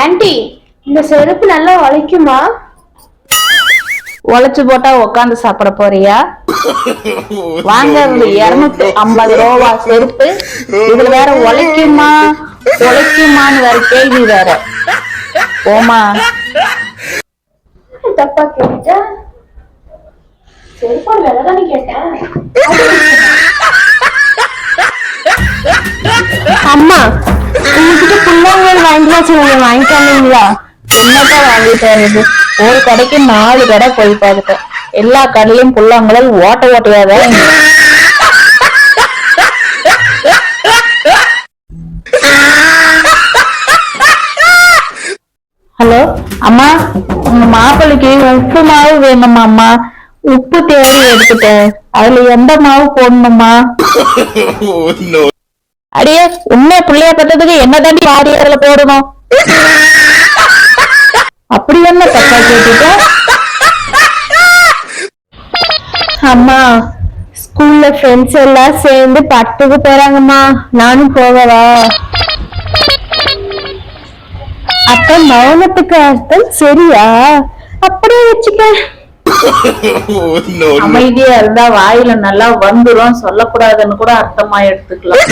Anti இந்த செருப்பு நல்லா உழைக்குமா உழைச்சு போட்டா உட்காந்து சாப்பிட போறியா? வாங்கறது இருநூத்தி ஐம்பது ரூபா செருப்பு. இதுல வேற உழைக்குமா? உழைக்குமான்னு வேற கேள்வி வேற. போமா தப்பா கேட்டேன் செருப்போட விலை தானே கேட்டேன். அம்மா உங்ககிட்ட புல்லாங்கல் வாங்கிக்கலாம் சொல்லுங்க வாங்கிக்காமீங்களா என்னப்பா வாங்கிட்டு வருது ஒரு கடைக்கு நாலு கடை போய் பார்த்துட்டேன். எல்லா கடையிலும் புல்லாங்குழல் ஓட்ட ஓட்டையாதான் தான் ஹலோ அம்மா உங்க மாப்பிள்ளைக்கு உப்பு மாவு வேணுமா அம்மா? உப்பு தேடி எடுத்துட்டேன். அதுல எந்த மாவு போடணுமா? Oh, அடியே உண்மை புள்ளைய பத்ததுக்கு என்ன தாண்டி வாரி அதுல போடணும்? அப்படி என்ன தப்பா கேட்டுட்ட? அம்மா ஸ்கூல்ல ஃப்ரெண்ட்ஸ் எல்லாம் சேர்ந்து பட்டுக்கு போறாங்கம்மா. நானும் போகவா? அப்ப மௌனத்துக்கு அர்த்தம் சரியா? அப்படியே வச்சுக்க. அமைதியா இருந்தா வாயில நல்லா வந்துரும் சொல்லக்கூடாதுன்னு கூட அர்த்தமா எடுத்துக்கலாம்.